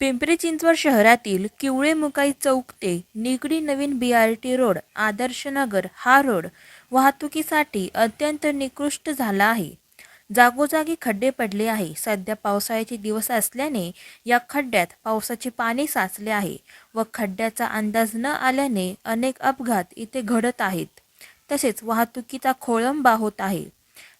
पिंपरी चिंचवड शहरातील किवळे मुकाई चौक ते निगडी नवीन B R T road Adarshnagar हा रोड वाहतुकीसाठी अत्यंत निकृष्ट झाला आहे. जागोजागी खड्डे पडले आहे. सध्या पावसाळ्याचे दिवस असल्याने या खड्ड्यात पावसाचे पाणी साचले आहे व खड्ड्याचा अंदाज न आल्याने अनेक अपघात इथे घडत आहेत. तसेच वाहतुकीचा खोळंबा होत आहे.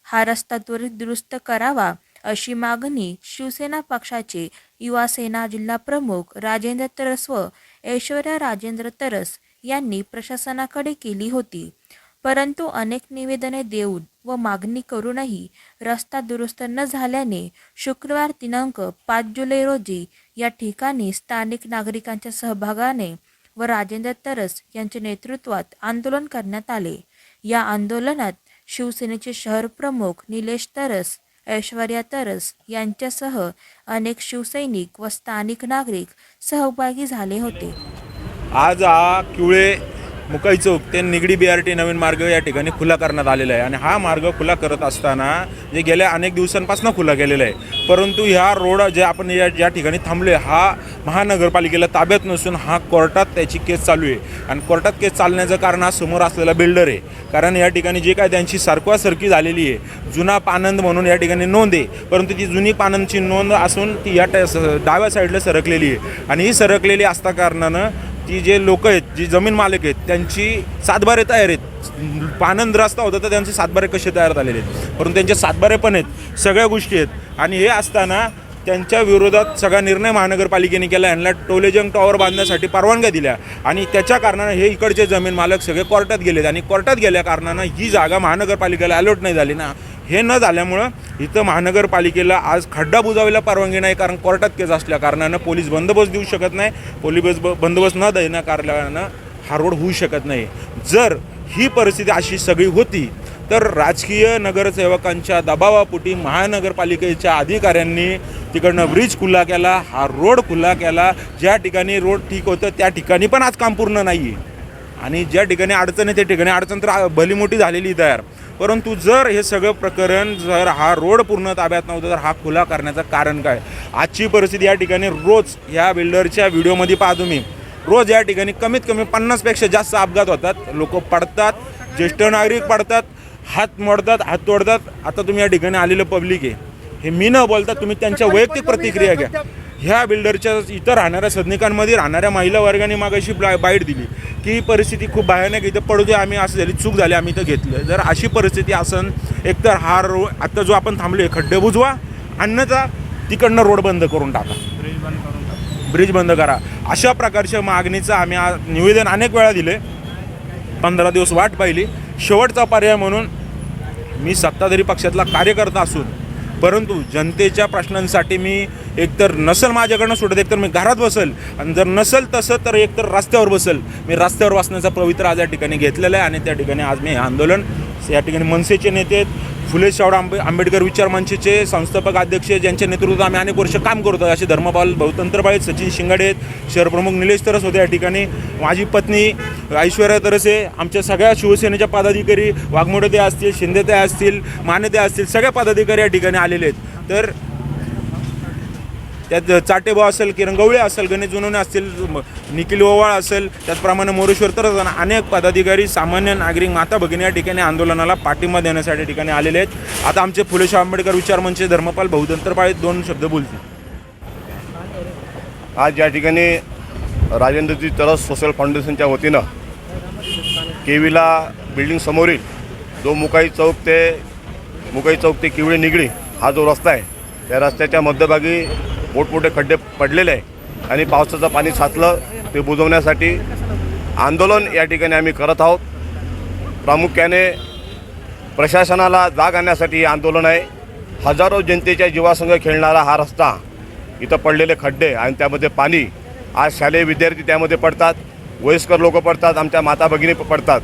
हा रस्ता त्वरित दुरुस्त करावा अशी मागणी शिवसेना पक्षाचे युवासेना जिल्हाप्रमुख राजेंद्र तरस व ऐश्वर्या राजेंद्र तरस यांनी प्रशासनाकडे केली होती. परंतु अनेक निवेदने देऊन व मागणी करूनही रस्ता दुरुस्त न झाल्याने शुक्रवार दिनांक पाच जुलै रोजी या ठिकाणी स्थानिक नागरिकांच्या सहभागाने व राजेंद्र तरस यांच्या नेतृत्वात आंदोलन करण्यात आले. या आंदोलनात शिवसेनेचे शहर प्रमुख निलेश तरस ऐश्वर्या तरस यांच्यासह अनेक शिवसैनिक व स्थानिक नागरिक सहभागी झाले होते. आज हा किवळे मुकाई चौक ते निगडी बी आर टी नवीन मार्ग या ठिकाणी खुला करण्यात आलेला आहे. आणि हा मार्ग खुला करत असताना जे गेल्या अनेक दिवसांपासून खुला केलेला आहे. परंतु ह्या रोड जे आपण या ज्या ठिकाणी थांबलो आहे हा महानगरपालिकेला ताब्यात नसून हा कोर्टात त्याची केस चालू आहे. आणि कोर्टात केस चालण्याचं कारण हा समोर असलेला बिल्डर आहे. कारण या ठिकाणी जे काय त्यांची सरकवासरकी झालेली आहे जुना पानंद म्हणून या ठिकाणी नोंद आहे. परंतु ती जुनी पानंदची नोंद असून ती या ट- डाव्या साईडला सरकलेली आहे. आणि ही सरकलेली असता कारणानं ती जे लोक आहेत जी जमीन मालक आहेत त्यांची सातबारे तयार आहेत. पानंद रस्ता होता तर त्यांचे सातबारे कसे तयार झालेले आहेत? परंतु त्यांचे सातबारे पण आहेत सगळ्या गोष्टी आहेत. आणि हे असताना त्यांच्या विरोधात सगळा निर्णय महानगरपालिकेने केला. यांना टोलेजंग टॉवर बांधण्यासाठी परवानग्या दिल्या. आणि त्याच्या कारणानं हे इकडचे जमीन मालक सगळे कोर्टात गेलेत. आणि कोर्टात गेल्या कारणानं ही जागा महानगरपालिकेला अलॉट नाही झाली ना. हे न झाल्यामुळं इथं महानगरपालिकेला आज खड्डा बुजावायला परवानगी नाही. कारण कोर्टात केस असल्या कारणानं पोलीस बंदोबस्त देऊ शकत नाही. पोलीस ब- बंदोबस्त न देण्या कारणानं हा रोड होऊ शकत नाही. जर ही परिस्थिती अशी सगळी होती तर राजकीय नगरसेवकांच्या दबावापोटी महानगरपालिकेच्या अधिकाऱ्यांनी तिकडनं ब्रिज खुला केला हा रोड खुला केला. ज्या ठिकाणी रोड ठीक होतं त्या ठिकाणी पण आज काम पूर्ण नाही आहे आणि ज्या ठिकाणी अडचण आहे त्या ठिकाणी अडचण तर भली मोठी झालेली तयार. परंतु जर हे सगळं प्रकरण जर हा रोड पूर्ण ताब्यात नव्हता तर हा खुला करण्याचं कारण काय? आजची परिस्थिती या ठिकाणी रोज ह्या बिल्डरच्या व्हिडिओमध्ये पाहा तुम्ही. रोज या ठिकाणी कमीत कमी पन्नासपेक्षा जास्त अपघात होतात. लोक पडतात ज्येष्ठ नागरिक पडतात हात मोडतात हात तोडतात. आता तुम्ही या ठिकाणी आलेलं पब्लिक आहे. हे मी न बोलता तुम्ही त्यांच्या वैयक्तिक प्रतिक्रिया घ्या. ह्या बिल्डरच्या इथं राहणाऱ्या सदनिकांमध्ये राहणाऱ्या महिला वर्गाने मागाशी बाईट दिली. की ही परिस्थिती खूप भयानक आहे. इथं पडू दे आम्ही असं झाली चूक झाली आम्ही इथं घेतलं. जर अशी परिस्थिती असन एकतर हा रो आत्ता जो आपण थांबले खड्डे बुजवा अन्यथा तिकडनं रोड बंद करून टाका. ब्रिज बंद करा. अशा प्रकारच्या मागणीचं आम्ही आज निवेदन अनेक वेळा दिले पंधरा दिवस वाट पाहिली. शेवटचा पर्याय म्हणून मी सत्ताधारी पक्षातला कार्यकर्ता असून परंतु जनतेच्या प्रश्नांसाठी मी एकतर नसल माझ्याकडनं सुटत एकतर मी घरात बसल आणि जर नसल तसं तर एकतर रस्त्यावर बसल. मी रस्त्यावर बसण्याचा पवित्र आज या ठिकाणी घेतलेला आहे आणि त्या ठिकाणी आज मी हे आंदोलन या ठिकाणी मनसेचे नेते आहेत, फुले शाहू आंबे आंबेडकर विचार मंचचे संस्थापक अध्यक्ष ज्यांच्या नेतृत्वात आम्ही अनेक वर्ष काम करतो असे धर्मपाल बहुतंत्रबाळ आहेत सचिन शिंगाडे आहेत शहरप्रमुख निलेश तरस होते या ठिकाणी. माझी पत्नी ऐश्वर्या तरसे आमच्या सगळ्या शिवसेनेच्या पदाधिकारी वाघमोडे ते असतील शिंदे ते असतील माने ते असतील सगळ्या पदाधिकारी या ठिकाणी आलेले आहेत. तर त्यात चाटेबा असेल किरण गवळे असेल गणेश जुनवणे असतील म- निखिल ओवाळ असेल त्याचप्रमाणे मोरेश्वर तर अनेक पदाधिकारी सामान्य नागरिक माता भगिनी या ठिकाणी आंदोलनाला पाठिंबा देण्यासाठी ठिकाणी आलेले आहेत. आता आमचे फुले आंबेडकर विचार मंच धर्मपाल बहुदंतरपाळे दोन शब्द बोलतील. आज या ठिकाणी राजेंद्रजी तरस सोशल फाउंडेशनच्या वतीनं केवीला बिल्डिंग समोरील जो मुकाई चौक ते मुकाई चौक ते किवळे निगडी हा जो रस्ता आहे त्या रस्त्याच्या मध्यभागी मोठमोठे खड्डे पडलेले आहे आणि पावसाचं पाणी साचलं ते बुजवण्यासाठी आंदोलन या ठिकाणी आम्ही करत आहोत. प्रामुख्याने प्रशासनाला जाग आणण्यासाठी हे आंदोलन आहे. हजारो जनतेच्या जीवासंग खेळणारा हा रस्ता इथं पडलेले खड्डे आणि त्यामध्ये पाणी आज शालेय विद्यार्थी त्यामध्ये पडतात. वयस्कर लोक पडतात आमच्या माता भगिनी पडतात.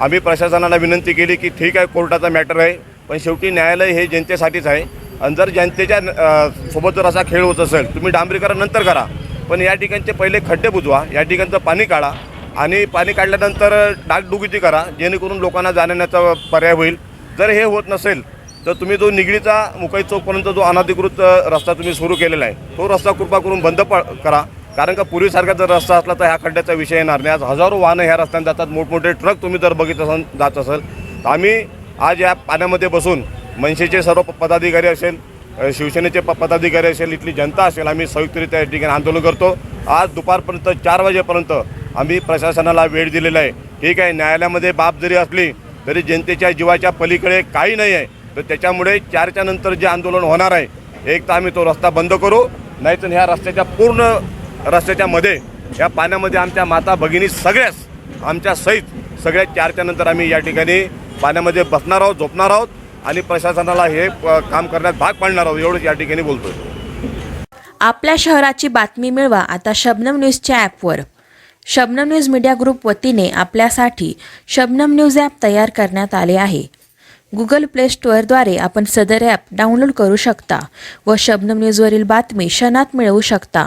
आम्ही प्रशासनाला विनंती केली की ठीक आहे कोर्टाचा मॅटर आहे पण शेवटी न्यायालय हे जनतेसाठीच आहे. आणि जर जनतेच्या सोबत जर असा खेळ होत असेल तुम्ही डांबरीकरण नंतर करा. पण या ठिकाणचे पहिले खड्डे बुजवा या ठिकाणचं पाणी काढा आणि पाणी काढल्यानंतर डागडुगीची करा जेणेकरून लोकांना जाण्याचा पर्याय होईल. जर हे होत नसेल तर तुम्ही जो निगडीचा मुकाई चौकपर्यंत जो अनधिकृत रस्ता तुम्ही सुरू केलेला आहे तो रस्ता कृपा करून बंद प करा. कारण का पूर्वीसारखा जर रस्ता असला तर ह्या खड्ड्याचा विषय येणार नाही. आज हजारो वाहनं ह्या रस्त्याने जातात. मोठमोठे ट्रक तुम्ही जर बघित असाल जात असेल तर आम्ही आज या पाण्यामध्ये बसून मनसेचे सर्व प- पदाधिकारी असेल शिवसेनेचे प पदाधिकारी असेल इथली जनता असेल आम्ही संयुक्तरित्या या ठिकाणी आंदोलन करतो. आज दुपारपर्यंत चार वाजेपर्यंत आम्ही प्रशासनाला वेळ दिलेला आहे. ठीक आहे न्यायालयामध्ये बाब जरी असली तरी जनतेच्या जीवाच्या पलीकडे काही नाही आहे. तर त्याच्यामुळे चारच्या नंतर जे आंदोलन होणार आहे एक तर आम्ही तो रस्ता बंद करू नाहीतर ह्या रस्त्याच्या पूर्ण रस्त्याच्या मध्ये या पाण्यामध्ये आमच्या माता भगिनी सगळ्याच आमच्या सहित सगळ्या चारच्या नंतर आम्ही या ठिकाणी पाण्यामध्ये बसणार आहोत झोपणार आहोत आणि प्रशासनाला हे काम करण्यात भाग पाडणार आहोत एवढंच या ठिकाणी बोलतोय. आपल्या शहराची बातमी मिळवा. आता शबनम न्यूजच्या ॲपवर. शबनम न्यूज मीडिया ग्रुप वतीने आपल्यासाठी शबनम न्यूज ॲप तयार करण्यात आले आहे. गुगल प्ले स्टोअरद्वारे आपण सदर ॲप डाउनलोड करू शकता व शबनम न्यूजवरील बातमी क्षणात मिळवू शकता.